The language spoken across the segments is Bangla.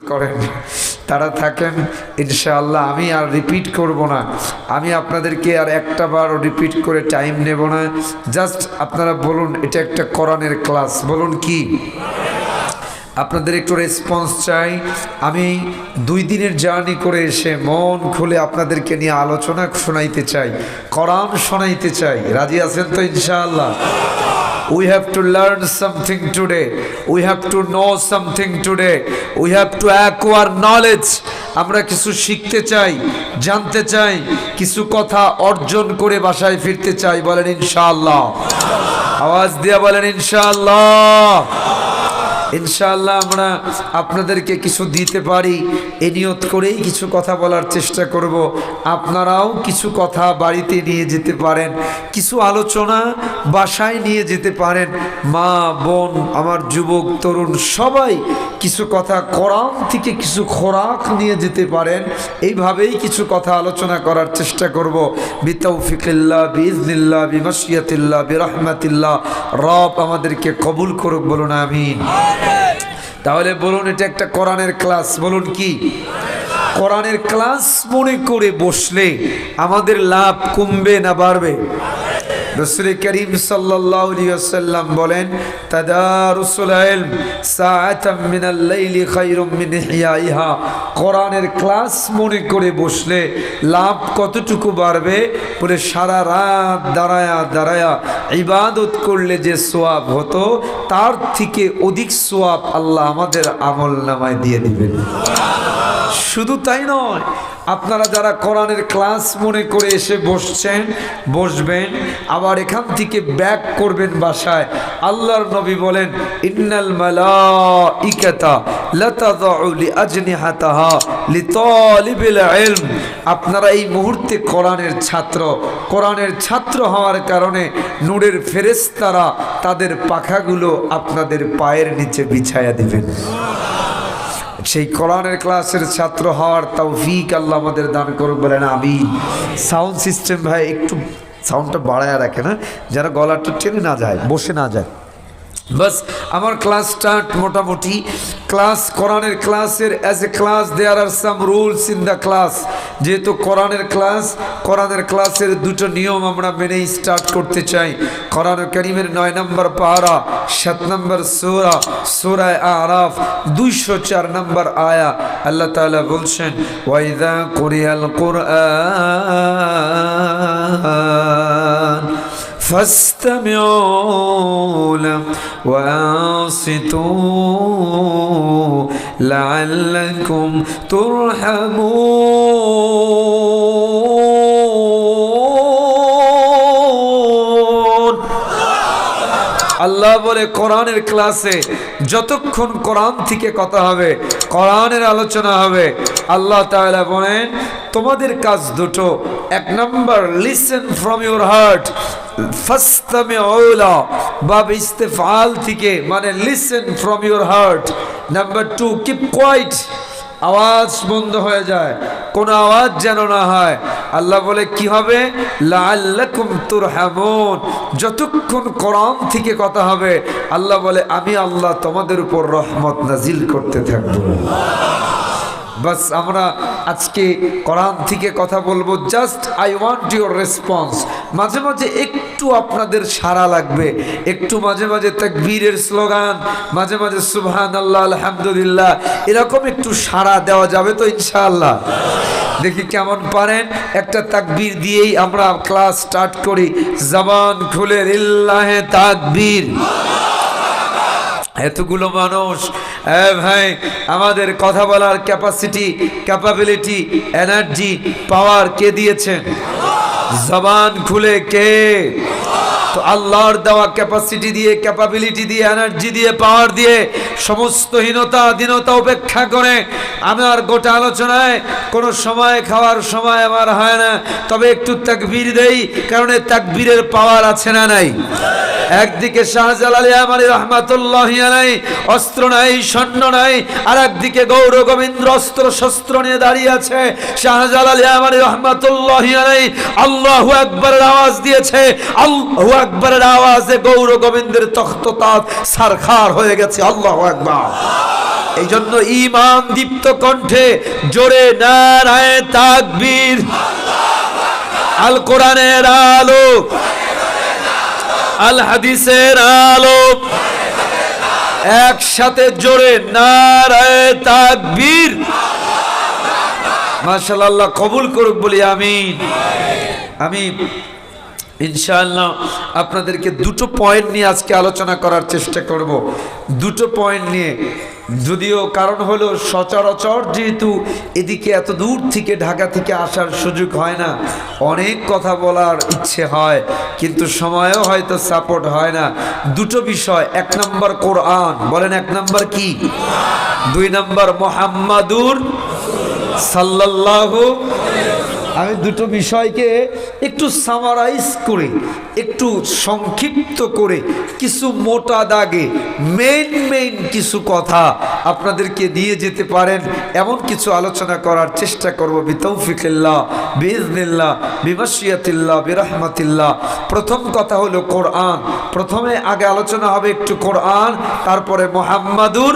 করেন। তারা থাকেন, ইনশাআল্লাহ আমি আর রিপিট করব না। আমি আপনাদেরকে আর একটা বার রিপিট করে টাইম নেব না। জাস্ট আপনারা বলুন, এটা একটা কোরআনের ক্লাস বলুন কি? আপনাদের একটু রেসপন্স চাই। আমি দুই দিনের জার্নি করে এসে মন খুলে আপনাদেরকে নিয়ে আলোচনা শোনাইতে চাই, কোরআন শোনাইতে চাই। রাজি আছেন তো ইনশাআল্লাহ? We have to learn something today. We have to know something today. We have to acquire knowledge. আমরা কিছু শিখতে চাই জানতে চাই কিছু কথা অর্জন করে বাসায় ফিরতে চাই বলেন ইনশাআল্লাহ আওয়াজ দিয়া বলেন ইনশাআল্লাহ ইনশাআল্লাহ আমরা আপনাদেরকে কিছু দিতে পারি। এ নিয়ত করেই কিছু কথা বলার চেষ্টা করব। আপনারাও কিছু কথা বাড়িতে নিয়ে যেতে পারেন, কিছু আলোচনা বাসায় নিয়ে যেতে পারেন। মা, বোন, আমার যুবক, তরুণ, সবাই কিছু কথা কোরআন থেকে কিছু খোরাক নিয়ে যেতে পারেন। এইভাবেই কিছু কথা আলোচনা করার চেষ্টা করব। বিতৌফিকিল্লা বিজনিল্লা বিমাসিয়াতিল্লা বিরহমাতিল্লাহ। রব আমাদেরকে কবুল করুক, বলুন আমিন। তাহলে বলুন, এটা একটা কোরআনের ক্লাস, বলুন কি? কোরআনের ক্লাস মনে করে বসলে আমাদের লাভ কমবে না বাড়বে? রসুল করিম সাল্লাম বলেন ইহইহা কোরআনের ক্লাস মনে করে বসলে লাভ কতটুকু বাড়বে? বলে, সারা রাত দাঁড়ায়া দাঁড়ায়া ইবাদত করলে যে সোয়াব হতো, তার থেকে অধিক সোয়াব আল্লাহ আমাদের আমল নামায় দিয়ে দিবেন। শুধু তাই নয় আপনারা যারা কোরআনের ক্লাস মনে করে এসে বসছেন, বসবেন, আবার এখান থেকে ব্যাক করবেন বাসায়, আল্লাহর নবী বলেন, ইন্নাল মালাইকাতা লাতাদাউ লিআজনিহাতাহা লিতালিবিল ইলম। আপনারা এই মুহূর্তে কোরআনের ছাত্র কোরআনের ছাত্র হওয়ার কারণে নূরের ফেরেশতারা তাদের পাখাগুলো আপনাদের পায়ের নিচে বিছায়া দিবেন। সেই কোরআনের ক্লাসের ছাত্র হওয়ার তৌফিক আল্লাহ আমাদের দান করুক বলেন আমি সাউন্ড সিস্টেম ভাই, একটু সাউন্ডটা বাড়ায় রাখে না? যারা গলাটা টেনে না যায়, বসে না যায়। বাস আমার ক্লাস স্টার্ট মোটামুটি, ক্লাস, কোরআনের ক্লাসের as a class there are some rules in the class যেহেতু কোরআনের ক্লাস, কোরআনের ক্লাসের দুটো নিয়ম আমরা মেনেই স্টার্ট করতে চাই। কোরআন করিমের নয় নম্বর পাহারা সাত নম্বর সোরা সোরায় আরাফ, দুইশো চার নম্বর আয়া। আল্লাহ তাআলা বলছেন ওয়াইদা কোরিয়াল কোরআন فاستمعوا له وانصتوا لعلكم ترحمون আল্লাহ বলে কোরআনের ক্লাসে যতক্ষণ কোরআন থেকে কথা হবে কোরআনের আলোচনা হবে আল্লাহ তাআলা বলেন তোমাদের কাজ দুটো এক নম্বর listen from your heart ফাস্তামে OLA বাব ইস্তেফাল থেকে মানে listen from your heart number two keep quiet আওয়াজ বন্ধ হয়ে যায়। কোনো আওয়াজ যেন না হয়। আল্লাহ বলে, কি হবে? লাল্লাকুম তুরহামুন। যতক্ষণ কোরআন থেকে কথা হবে, আল্লাহ বলে, আমি আল্লাহ তোমাদের উপর রহমত নাজিল করতে থাকব। বাস, আমরা আজকে কোরআন থেকে কথা বলব। Just I want your response মাঝে মাঝে একটু আপনাদের সাড়া লাগবে। একটু মাঝে মাঝে তাকবীরের স্লোগান, মাঝে মাঝে সুবহান আল্লাহ আলহামদুলিল্লাহ, এরকম একটু সাড়া দেওয়া যাবে তো ইনশাআল্লাহ। দেখি কেমন পারেন। একটা তাকবীর দিয়েই আমরা ক্লাস স্টার্ট করি। জবান খুলে রিল্লাহে তাকবীর। এতগুলো মানুষ হ্যাঁ ভাই, আমাদের কথা বলার ক্যাপাসিটি ক্যাপাবিলিটি এনার্জি পাওয়ার কে দিয়েছেন? জবান খুলে কে? তো আল্লাহর দেওয়া ক্যাপাসিটি দিয়ে ক্যাপাবিলিটি দিয়ে এনার্জি দিয়ে পাওয়ার দিয়ে সমস্ত হীনতা দীনতা উপেক্ষা করে আমার গোটা আলোচনায় কোনো সময় খাওয়ার সময় আমার হয় না। তবে একটু তাকবীর দেই, কারণ তাকবীরের পাওয়ার আছে না নাই? একদিকে শাহজালাল আমারি রহমাতুল্লাহ নাই অস্ত্র নাই সৈন্য নাই আর একদিকে গৌর গোবিন্দ অস্ত্র শস্ত্র নিয়ে দাঁড়িয়ে আছে। শাহজালাল আমারি রহমাতুল্লাহ নাই আল্লাহু আকবরের আওয়াজ দিয়েছে। আল্লাহু আকবরের আওয়াজে গৌর গোবিন্দের তখ্ত তাত সারখার হয়ে গেছে। আল্লাহু আকবার। এই জন্য ইমাম দীপ্ত কণ্ঠে জোরে নারায় তাকবীর। আল কোরআনের আলো। আল হাদিসের আলো একসাথে জোরে নারায় মাশাআল্লাহ কবুল করুক বলি আমি আমি ইনশাআল্লাহ আপনাদেরকে দুটো পয়েন্ট নিয়ে আজকে আলোচনা করার চেষ্টা করব। দুটো পয়েন্ট নিয়ে। যদিও কারণ হলো সচরাচর যেহেতু এদিকে এত দূর থেকে ঢাকা থেকে আসার সুযোগ হয় না, অনেক কথা বলার ইচ্ছে হয়, কিন্তু সময়ও হয়তো সাপোর্ট হয় না। দুটো বিষয়, এক নম্বর কোরআন, বলেন এক নম্বর কি? দুই নম্বর মোহাম্মাদুর সাল্লাল্লাহু আমি দুটো বিষয়কে একটু সামারাইজ করে, একটু সংক্ষিপ্ত করে, কিছু মোটা দাগে মেইন মেইন কিছু কথা আপনাদেরকে নিয়ে যেতে পারেন। এমন কিছু আলোচনা করার চেষ্টা করব, বিতৌফিকিল্লাহ বিজনিল্লাহ বিমাসিয়াতিল্লাহ বিরহমাতিল্লাহ। প্রথম কথা হলো কোরআন। প্রথমে আগে আলোচনা হবে একটু কোরআন, তারপরে মোহাম্মাদুর।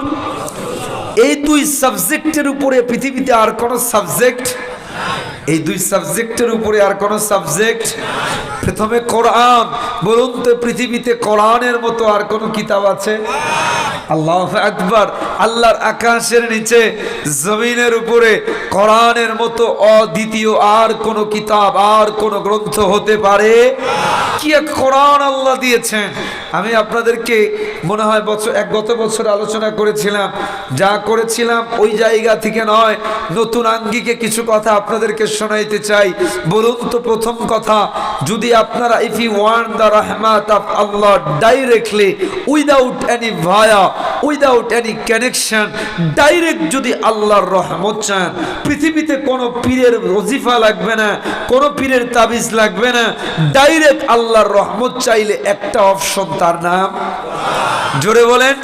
এই দুই সাবজেক্টের উপরে পৃথিবীতে আর কোনো সাবজেক্ট এই দুই সাবজেক্টের উপরে আর কোন সাবজেক্ট? প্রথমে কোরআন। বলুন তো পৃথিবীতে কোরআনের মতো আর কোন কিতাব আছে? আল্লাহ আকবার। আল্লাহর আকাশের নিচে, জমিনের উপরে, কোরআনের মতো অদ্বিতীয় আর কোনো কিতাব, আর কোনো গ্রন্থ হতে পারে? কি এক কোরআন আল্লাহ দিয়েছেন? আমি আপনাদেরকে মনে হয় বছর এক গত বছর আলোচনা করেছিলাম। যা করেছিলাম ওই জায়গা থেকে নয়, নতুন আঙ্গিকে কিছু কথা আপনাদেরকে শোনাইতে চাই। বলুন তো প্রথম কথা, যদি আপনারা ইফ ইউ ওয়ান্ট দ্য রহমাত of Allah directly without any via without any connection direct যদি আল্লাহর রহমত চান, পৃথিবীতে কোনো পীরের রজিফা লাগবে না, কোনো পীরের তাবিজ লাগবে না ডাইরেক্ট আল্লাহর রহমত চাইলে একটা অপশন তার নাম। জোরে বলেন।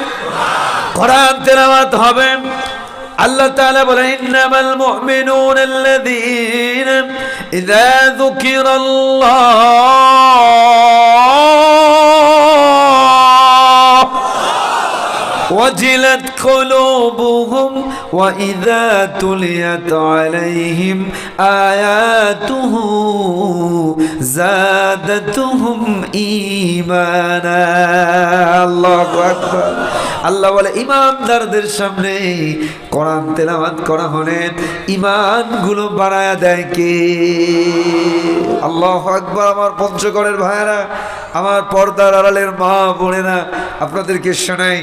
কোরআন তেলাওয়াত হবে। আল্লাহ তাআলা বলেন, ইন্নামাল মুমিনুন আল্লাযীনা ইযা যুকিরাল্লাহ وجلت قلوبهم وإذا تليت عليهم آياته زادتهم إيمانا. الله أكبر. আল্লাহ বলে, ইমানদারদের সামনে কোরআন তেলাওয়াত করা হলে ইমানগুলো বাড়ায়া দেয় কে? আল্লাহ আকবার, আমার পঞ্চগড়ের ভাইয়েরা, আমার পর্দার আড়ালের মা বোনেরা, আপনাদেরকে শোনাই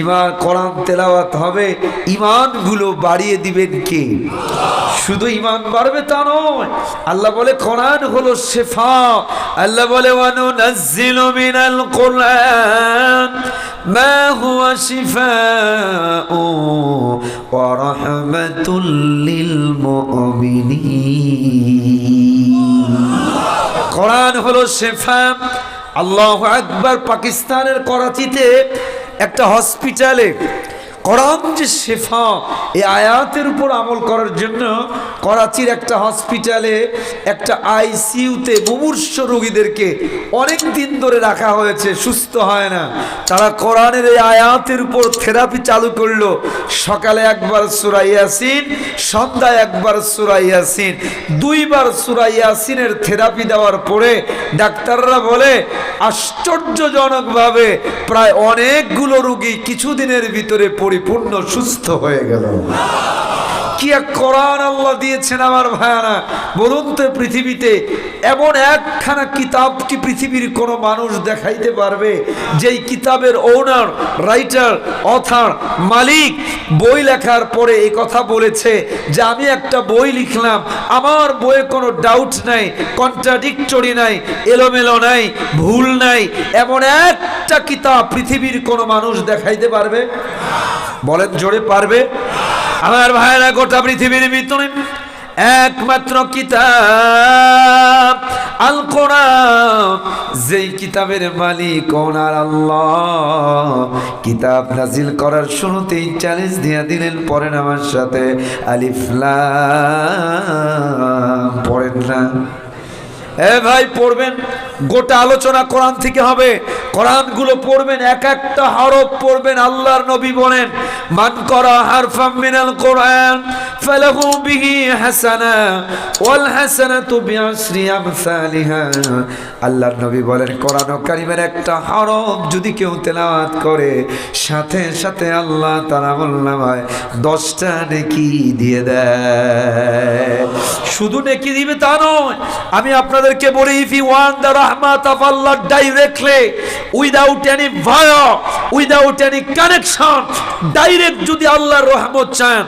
ইমান কোরআন তেলাওয়াত হবে, ইমানগুলো বাড়িয়ে দিবেন কে? শুধু ইমান বাড়বে তা নয়। আল্লাহ বলে, কোরআন হলো শেফা। আল্লাহ বলে কোরআন হলো শেফা। আল্লাহ আকবার, পাকিস্তানের করাচিতে একটা হসপিটালে কোরআন যে শেফা এই আয়াতের উপর আমল করার জন্য করাচির একটা হসপিটালে একটা আইসিইউতে মুমূর্ষ রোগীদেরকে অনেক দিন ধরে রাখা হয়েছে, সুস্থ হয় না। তারা কোরআনের এই আয়াতের উপর থেরাপি চালু করল। সকালে একবার সুরাইয়াসিন সন্ধ্যায় একবার সুরাইয়াসিন দুইবার সুরাইয়াসিনের থেরাপি দেওয়ার পরে ডাক্তাররা বলে আশ্চর্যজনকভাবে প্রায় অনেকগুলো রুগী কিছুদিনের ভিতরে পরিপূর্ণ সুস্থ হয়ে গেল। কি এক কোরআন আল্লাহ দিয়েছেন আমার ভায়ানা বলুন তো পৃথিবীতে এমন একখানা কিতাব কি পৃথিবীর কোনো মানুষ দেখাইতে পারবে? যেই কিতাবের ওনার রাইটার অথার মালিক বই লেখার পরে এই কথা বলেছে যে আমি একটা বই লিখলাম, আমার বইয়ে কোনো ডাউট নাই কন্ট্রাডিক্টরি নাই, এলোমেলো নাই, ভুল নাই, এমন একটা কিতাব পৃথিবীর কোনো মানুষ দেখাইতে পারবে? বলেন জোরে পারবে? আমার ভাইরা গোটা পৃথিবীর ভিতরে একমাত্র কিতাব আল কোরআন যেই কিতাবের মালিক ওনার আল্লাহ। কিতাব নাজিল করার শুরুতেই চ্যালেঞ্জ দিয়ে দিলেন পরেন আমার সাথে আলিফলা পড়েন না এ ভাই, পড়বেন। গোটা আলোচনা কোরআন থেকে হবে। কোরআনগুলো পড়বেন, এক একটা হরফ পড়বেন, আল্লাহর নবী বলেন, মান করা হারফাম মিনাল কোরআন, ফালাহু বিহি হাসানা, ওয়াল হাসানাতু বিআশরি আমসালিহা। আল্লাহর নবী বলেন, কোরআন কারিমের একটা হরফ যদি কেউ তেলাওয়াত করে, সাথে সাথে আল্লাহ তার আমলনামায় দশটা নেকি দিয়ে দেয়। শুধু নেকি দিবে তা নয়, আমি আপনাদেরকে বলি ইফ ইউ ওয়ান দ্য রহমাত of Allah directly without any via without any connection direct যদি আল্লাহর রহমত চান